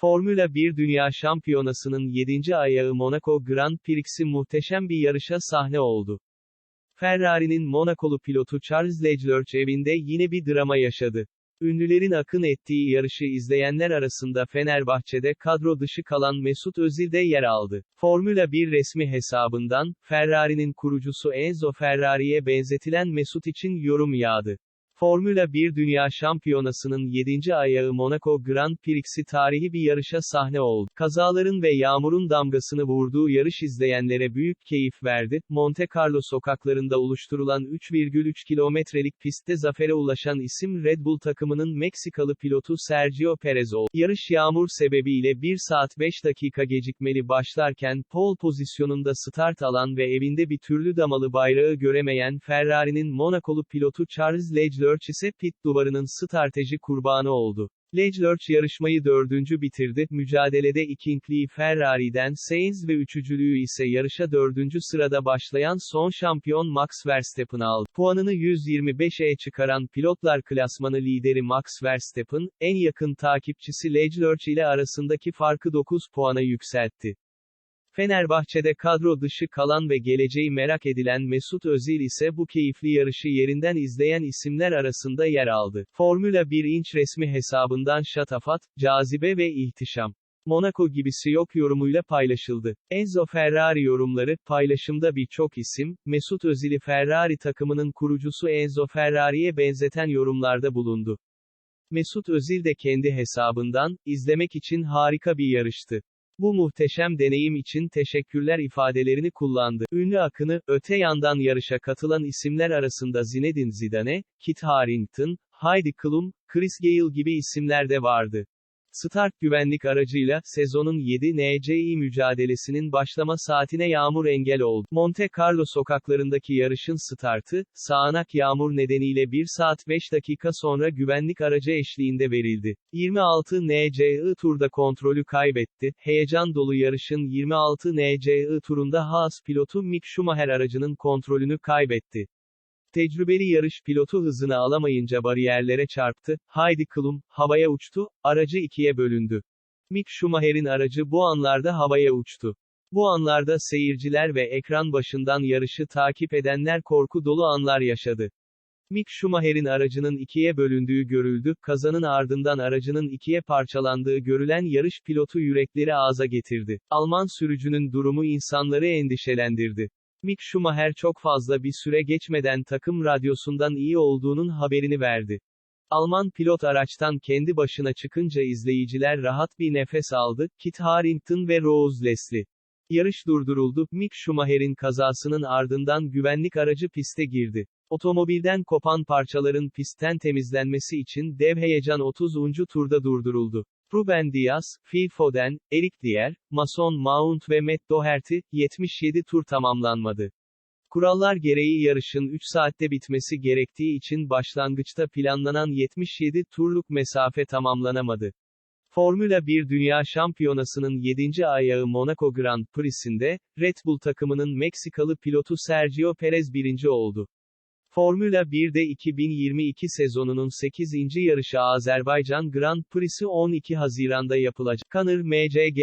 Formula 1 Dünya Şampiyonası'nın 7. ayağı Monaco Grand Prix'si muhteşem bir yarışa sahne oldu. Ferrari'nin Monakolu pilotu Charles Leclerc evinde yine bir drama yaşadı. Ünlülerin akın ettiği yarışı izleyenler arasında Fenerbahçe'de kadro dışı kalan Mesut Özil de yer aldı. Formula 1 resmi hesabından, Ferrari'nin kurucusu Enzo Ferrari'ye benzetilen Mesut için yorum yağdı. Formula 1 Dünya Şampiyonası'nın 7. ayağı Monaco Grand Prix'si tarihi bir yarışa sahne oldu. Kazaların ve yağmurun damgasını vurduğu yarış izleyenlere büyük keyif verdi. Monte Carlo sokaklarında oluşturulan 3,3 kilometrelik pistte zafere ulaşan isim Red Bull takımının Meksikalı pilotu Sergio Perez oldu. Yarış yağmur sebebiyle 1 saat 5 dakika gecikmeli başlarken pole pozisyonunda start alan ve evinde bir türlü damalı bayrağı göremeyen Ferrari'nin Monakolu pilotu Charles Leclerc ise pit duvarının strateji kurbanı oldu. Leclerc yarışmayı dördüncü bitirdi, mücadelede ikinciliği Ferrari'den Sainz ve üçüncülüğü ise yarışa dördüncü sırada başlayan son şampiyon Max Verstappen aldı. Puanını 125'e çıkaran pilotlar klasmanı lideri Max Verstappen, en yakın takipçisi Leclerc ile arasındaki farkı 9 puana yükseltti. Fenerbahçe'de kadro dışı kalan ve geleceği merak edilen Mesut Özil ise bu keyifli yarışı yerinden izleyen isimler arasında yer aldı. Formula 1 inç resmi hesabından şatafat, cazibe ve ihtişam. Monaco gibisi yok yorumuyla paylaşıldı. Enzo Ferrari yorumları, paylaşımda birçok isim, Mesut Özil'i Ferrari takımının kurucusu Enzo Ferrari'ye benzeten yorumlarda bulundu. Mesut Özil de kendi hesabından, izlemek için harika bir yarıştı. Bu muhteşem deneyim için teşekkürler ifadelerini kullandı. Ünlü akını, öte yandan yarışa katılan isimler arasında Zinedine Zidane, Kit Harington, Heidi Klum, Chris Gale gibi isimler de vardı. Start güvenlik aracıyla, sezonun 7 NCI mücadelesinin başlama saatine yağmur engel oldu. Monte Carlo sokaklarındaki yarışın startı, sağanak yağmur nedeniyle 1 saat 5 dakika sonra güvenlik aracı eşliğinde verildi. 26 NCI turda kontrolü kaybetti. Heyecan dolu yarışın 26 NCI turunda Haas pilotu Mick Schumacher aracının kontrolünü kaybetti. Tecrübeli yarış pilotu hızını alamayınca bariyerlere çarptı, Heidi Klum, havaya uçtu, aracı ikiye bölündü. Mick Schumacher'in aracı bu anlarda havaya uçtu. Bu anlarda seyirciler ve ekran başından yarışı takip edenler korku dolu anlar yaşadı. Mick Schumacher'in aracının ikiye bölündüğü görüldü, kazanın ardından aracının ikiye parçalandığı görülen yarış pilotu yürekleri ağza getirdi. Alman sürücünün durumu insanları endişelendirdi. Mick Schumacher çok fazla bir süre geçmeden takım radyosundan iyi olduğunun haberini verdi. Alman pilot araçtan kendi başına çıkınca izleyiciler rahat bir nefes aldı, Kit Harington ve Rose Leslie. Yarış durduruldu, Mick Schumacher'in kazasının ardından güvenlik aracı piste girdi. Otomobilden kopan parçaların pistten temizlenmesi için dev heyecan 30. turda durduruldu. Ruben Diaz, Phil Foden, Eric Dier, Mason Mount ve Matt Doherty, 77 tur tamamlanmadı. Kurallar gereği yarışın 3 saatte bitmesi gerektiği için başlangıçta planlanan 77 turluk mesafe tamamlanamadı. Formula 1 Dünya Şampiyonası'nın 7. ayağı Monaco Grand Prix'sinde, Red Bull takımının Meksikalı pilotu Sergio Perez birinci oldu. Formula 1'de 2022 sezonunun 8. yarışı Azerbaycan Grand Prix'si 12 Haziran'da yapılacak. Kanır MCG